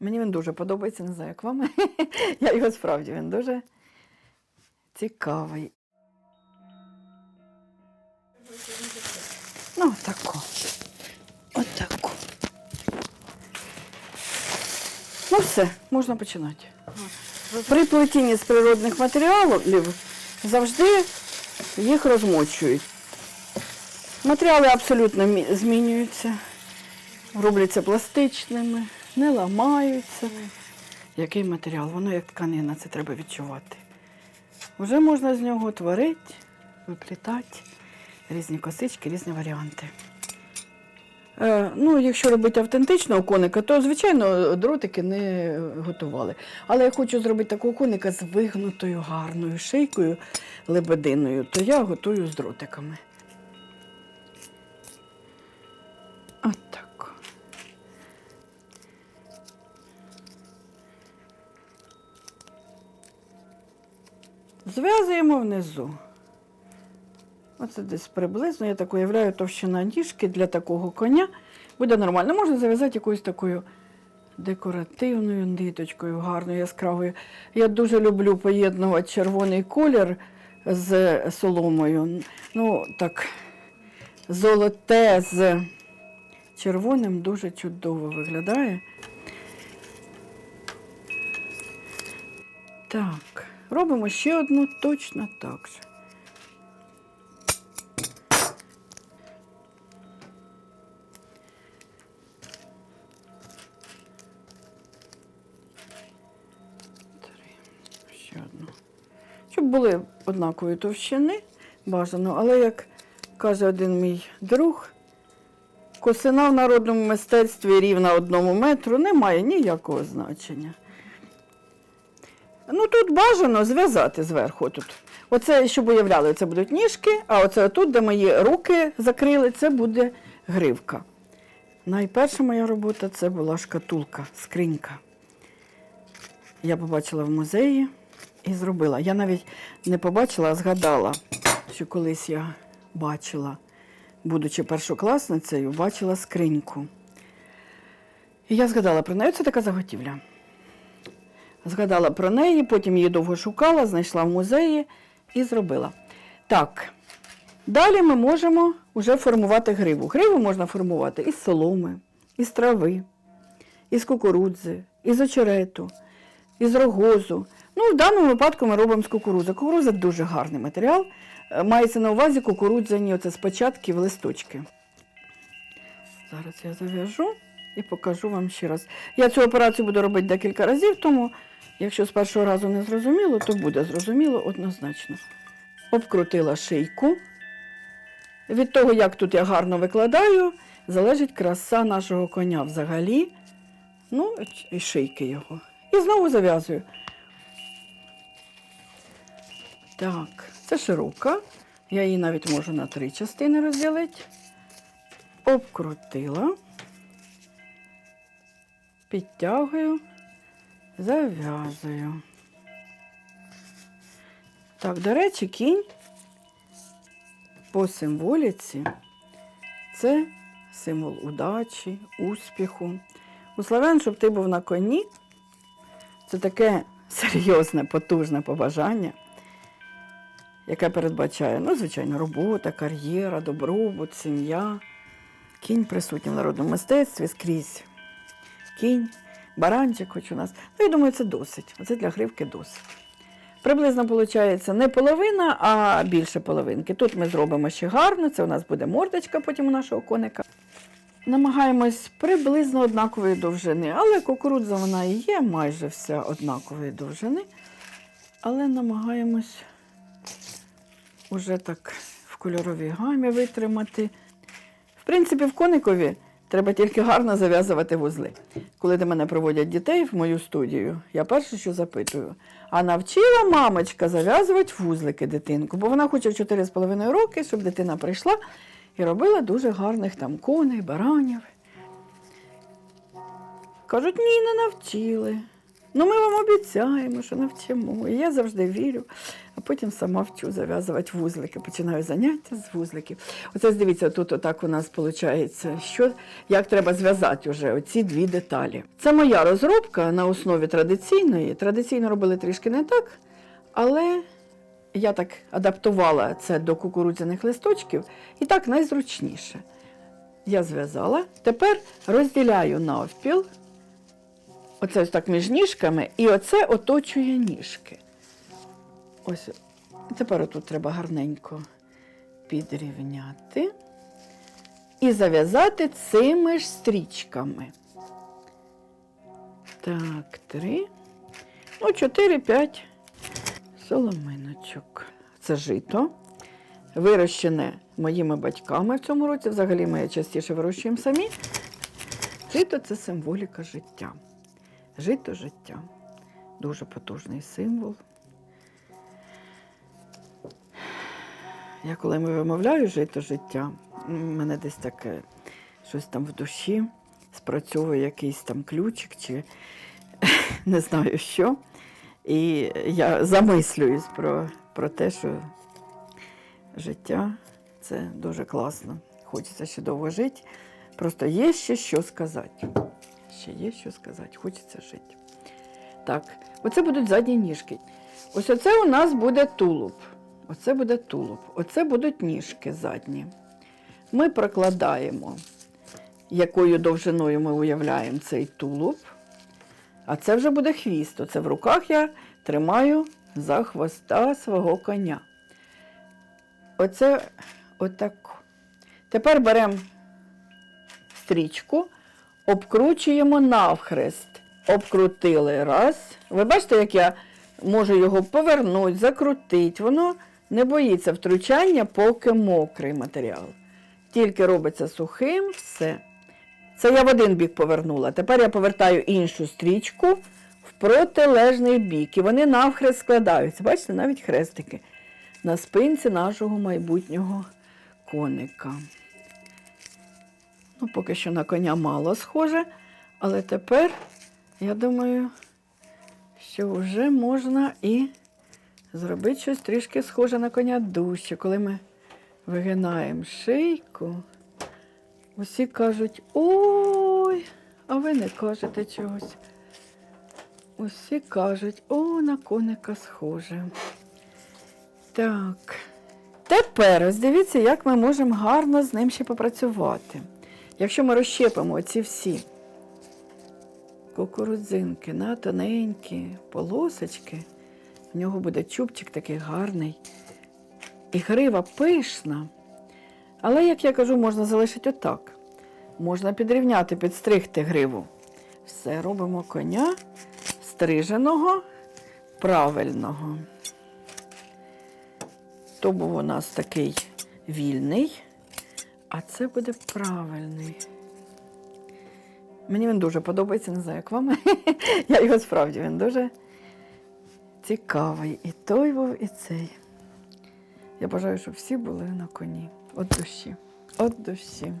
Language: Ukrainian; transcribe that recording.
Мені він дуже подобається, не знаю, як вам. Я його справді, він дуже цікавий. Ну, тако. Отако. Ну, все, можна починати. При плетінні з природних матеріалів завжди їх розмочують. Матеріали абсолютно змінюються, робляться пластичними, не ламаються. Який матеріал? Воно як тканина, це треба відчувати. Вже можна з нього творити, виплітати різні косички, різні варіанти. Е, ну, якщо робити автентичного коника, то, звичайно, дротики не готували. Але я хочу зробити такого коника з вигнутою гарною шийкою лебединою, то я готую з дротиками. Зв'язуємо внизу. Оце десь приблизно, я так уявляю, товщина ніжки для такого коня буде нормально. Можна зав'язати якоюсь такою декоративною ниточкою, гарною, яскравою. Я дуже люблю поєднувати червоний колір з соломою. Ну, так, золоте з червоним дуже чудово виглядає. Так, робимо ще одну точно так же. Щоб були однакової товщини, бажано, але як каже один мій друг, косина в народному мистецтві рівна одному метру не має ніякого значення. Ну тут бажано зв'язати зверху. Тут. Оце, щоб уявляли, це будуть ніжки, а оце тут, де мої руки закрили, це буде гривка. Найперша моя робота це була шкатулка, скринька. Я побачила в музеї і зробила. Я навіть не побачила, а згадала, що колись я бачила, будучи першокласницею, бачила скриньку. І я згадала про неї. Це така заготівля. Згадала про неї, потім її довго шукала, знайшла в музеї і зробила. Так, далі ми можемо вже формувати гриву. Гриву можна формувати із соломи, із трави, із кукурудзи, із очерету, із рогозу. Ну, в даному випадку ми робимо з кукурудзи. Кукурудза дуже гарний матеріал. Е, Мається на увазі кукурудзяні оце з початків листочки. Зараз я зав'яжу і покажу вам ще раз. Я цю операцію буду робити декілька разів, тому якщо з першого разу не зрозуміло, то буде зрозуміло однозначно. Обкрутила шийку. Від того, як тут я гарно викладаю, залежить краса нашого коня взагалі. Ну, і шийки його. І знову зав'язую. Так, це широка. Я її навіть можу на три частини розділити. Обкрутила, підтягую, зав'язую. Так, до речі, кінь по символіці це символ удачі, успіху. У славян, щоб ти був на коні, це таке серйозне, потужне побажання, яке передбачає, ну, звичайно, робота, кар'єра, добробут, сім'я. Кінь присутній в народному мистецтві скрізь. Кінь, баранчик хоч у нас. Ну, я думаю, це досить. Оце для гривки досить. Приблизно виходить не половина, а більше половинки. Тут ми зробимо ще гарно, це у нас буде мордочка потім у нашого коника. Намагаємось приблизно однакової довжини, але кукурудза вона і є майже вся однакової довжини. Але намагаємось уже так в кольоровій гамі витримати. В принципі, в коникові треба тільки гарно зав'язувати вузли. Коли до мене проводять дітей в мою студію, я перше, що запитую, а навчила мамочка зав'язувати вузлики дитинку, бо вона хоче в 4,5 роки, щоб дитина прийшла і робила дуже гарних там коней, баранів. Кажуть, ні, не навчили. Ну, ми вам обіцяємо, що навчимо. І я завжди вірю. а потім сама вчу зав'язувати вузлики. Починаю заняття з вузликів. Оце дивіться, тут отак у нас виходить, що, як треба зв'язати вже оці дві деталі. Це моя розробка на основі традиційної. Традиційно робили трішки не так, але я так адаптувала це до кукурудзяних листочків і так найзручніше. Я зв'язала. Тепер розділяю навпіл. Оце ось так між ніжками, і оце оточує ніжки. Ось. Тепер отут треба гарненько підрівняти і зав'язати цими ж стрічками. Так, три. Ну, чотири-п'ять соломиночок. Це жито. Вирощене моїми батьками в цьому році. Взагалі ми частіше вирощуємо самі. Жито це символіка життя. Жито життя. Дуже потужний символ. Я коли ми вимовляю жито життя, м, мене десь таке щось там в душі спрацьовує якийсь там ключик чи не знаю що. І я замислююсь про, про те, що життя це дуже класно. Хочеться ще довго жити. Просто є ще що сказати. Ще є що сказати, хочеться жити. Так, оце будуть задні ніжки. Ось оце у нас буде тулуб. Оце буде тулуб. Оце будуть ніжки задні. Ми прокладаємо, якою довжиною ми уявляємо цей тулуб. А це вже буде хвіст. Оце в руках я тримаю за хвоста свого коня. Оце отак. Тепер беремо стрічку, обкручуємо навхрест. Обкрутили раз. Ви бачите, як я можу його повернути, закрутити. Воно не боїться втручання, поки мокрий матеріал. Тільки робиться сухим, все. Це я в один бік повернула. Тепер я повертаю іншу стрічку в протилежний бік. І вони навхрест складаються. Бачите, навіть хрестики на спинці нашого майбутнього коника. Ну, поки що на коня мало схоже, але тепер, я думаю, що вже можна і зробити щось трішки схоже на коня дужче. Коли ми вигинаємо шийку, усі кажуть, ой, а ви не кажете чогось. Усі кажуть, о, на коника схоже. Так. Тепер ось дивіться, як ми можемо гарно з ним ще попрацювати. Якщо ми розщепимо ці всі кукурудзинки на тоненькі полосочки, в нього буде чубчик такий гарний. І грива пишна. Але, як я кажу, можна залишити отак. Можна підрівняти, підстригти гриву. Все, робимо коня стриженого, правильного. То був у нас такий вільний, а це буде правильний. Мені він дуже подобається, не знаю, як вам. Я його справді він дуже цікавий. І той був, і цей. Я бажаю, щоб всі були на коні. От душі. От душі.